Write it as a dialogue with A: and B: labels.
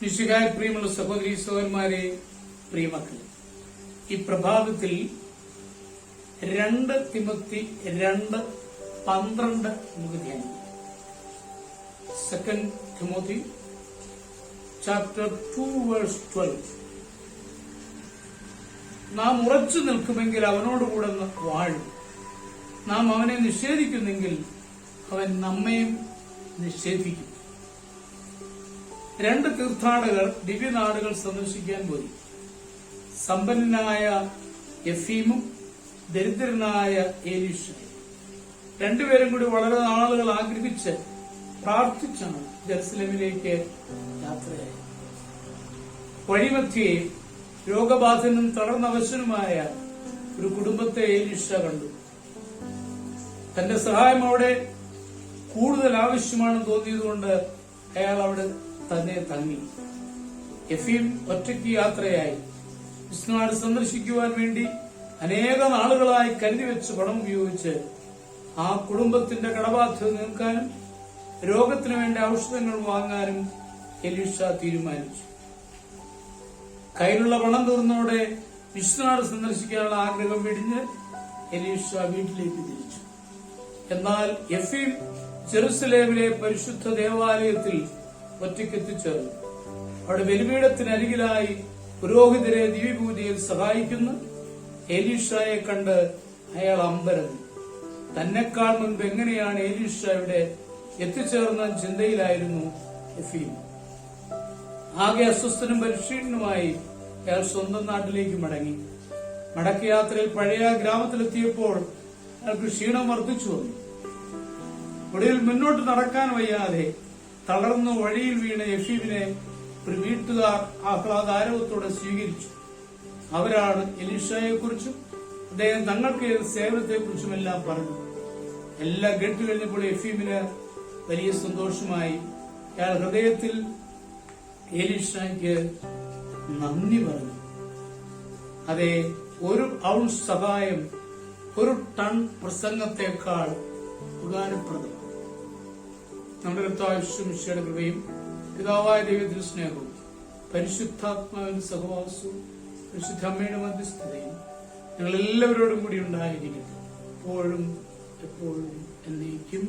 A: നിശികായ പ്രിയമുള്ള സഹോദരി സഹോദരന്മാരെ പ്രിയമക്കളെ ഈ പ്രഭാതത്തിൽ രണ്ട് തിമത്തി രണ്ട് പന്ത്രണ്ട് ധ്യാനിക്കാം second Timothy chapter two verse twelve നാം ഉറച്ചു നിൽക്കുമെങ്കിൽ അവനോടുകൂടെ വാഴും. നാം അവനെ നിഷേധിക്കുന്നെങ്കിൽ അവൻ നമ്മയും നിഷേധിക്കും. രണ്ട് തീർത്ഥാടകർ ദിവ്യനാടുകൾ സന്ദർശിക്കാൻ പോയി. സമ്പന്നനായ എഫീമും ദരിദ്രനായ ഏലീഷയും. രണ്ടുപേരും കൂടി വളരെ നാളുകൾ ആഗ്രഹിച്ച് പ്രാർത്ഥിച്ചാണ് ജെറുസലേമിലേക്ക് യാത്രയായത്. വഴിമധ്യയിൽ രോഗബാധിതനും തളർന്നവശനുമായ ഒരു കുടുംബത്തെ ഏലീഷ കണ്ടു. തന്റെ സഹായം അവിടെ കൂടുതൽ ആവശ്യമാണെന്ന് തോന്നിയതുകൊണ്ട് അയാൾ അവിടെ തന്നെ തങ്ങി. എഫീം ഒറ്റയ്ക്ക് യാത്രയായി. വിഷ്ണുനാട് സന്ദർശിക്കുവാൻ വേണ്ടി അനേക നാളുകളായി കരുതി വെച്ച് പണം ഉപയോഗിച്ച് ആ കുടുംബത്തിന്റെ കടബാധ്യത നീക്കാനും രോഗത്തിന് വേണ്ട ഔഷധങ്ങൾ വാങ്ങാനും എലീഷ തീരുമാനിച്ചു. കയ്യിലുള്ള പണം തീർന്നോടെ വിഷ്ണുനാട് സന്ദർശിക്കാനുള്ള ആഗ്രഹം വെടിഞ്ഞ് എലീഷ വീട്ടിലേക്ക് തിരിച്ചു. എന്നാൽ എഫീം ജെറുസലേമിലെ പരിശുദ്ധ ദേവാലയത്തിൽ ഒറ്റയ്ക്കെത്തിച്ചേർന്നു. അവിടെ ബലിപീഠത്തിനരികിലായി പുരോഹിതരെ ദിവ്യപൂജയിൽ സഹായിക്കുന്ന ഏലീഷായെ കണ്ട് അയാൾ അമ്പരന്നു. തന്നെക്കാൾ മുൻപ് എങ്ങനെയാണ് ഏലീഷ ഇവിടെ എത്തിച്ചേർന്ന ചിന്തയിലായിരുന്നു എഫീം. ആകെ അസ്വസ്ഥനും പരിശീലനുമായി അയാൾ സ്വന്തം നാട്ടിലേക്ക് മടങ്ങി. മടക്കയാത്രയിൽ പഴയ ഗ്രാമത്തിലെത്തിയപ്പോൾ അയാൾക്ക് ക്ഷീണം വർദ്ധിച്ചു വന്നു. ഒടുവിൽ മുന്നോട്ട് നടക്കാൻ വയ്യാതെ തളർന്നു വഴിയിൽ വീണ യഷീബിനെ ഒരു വീട്ടുകാർ ആഹ്ലാദാരവത്തോടെ സ്വീകരിച്ചു. അവരാണ് എലിഷയെ കുറിച്ചും അദ്ദേഹം തങ്ങൾക്ക് സേവനത്തെ കുറിച്ചും എല്ലാം പറഞ്ഞു. എല്ലാ കേട്ട് കഴിഞ്ഞപ്പോൾ എഫീമിന് വലിയ സന്തോഷമായി. അയാൾ ഹൃദയത്തിൽ എലിഷയ്ക്ക് നന്ദി പറഞ്ഞു. അതെ ഒരു ഔൺസ് സഹായം ഒരു ടൺ പ്രസംഗത്തെക്കാൾ ഉപകാരപ്രദമാണ് നമ്മുടെ കർത്താവിശ്വമിശയുടെ കൃപയും പിതാവായ ദൈവത്തിന്റെ സ്നേഹവും പരിശുദ്ധാത്മാവിന്റെ സഹവാസവും പരിശുദ്ധ അമ്മയുടെ മധ്യസ്ഥതയും ഞങ്ങൾ എല്ലാവരോടും കൂടി ഉണ്ടായിരിക്കട്ടെ. എപ്പോഴും എപ്പോഴും എന്നേക്കും.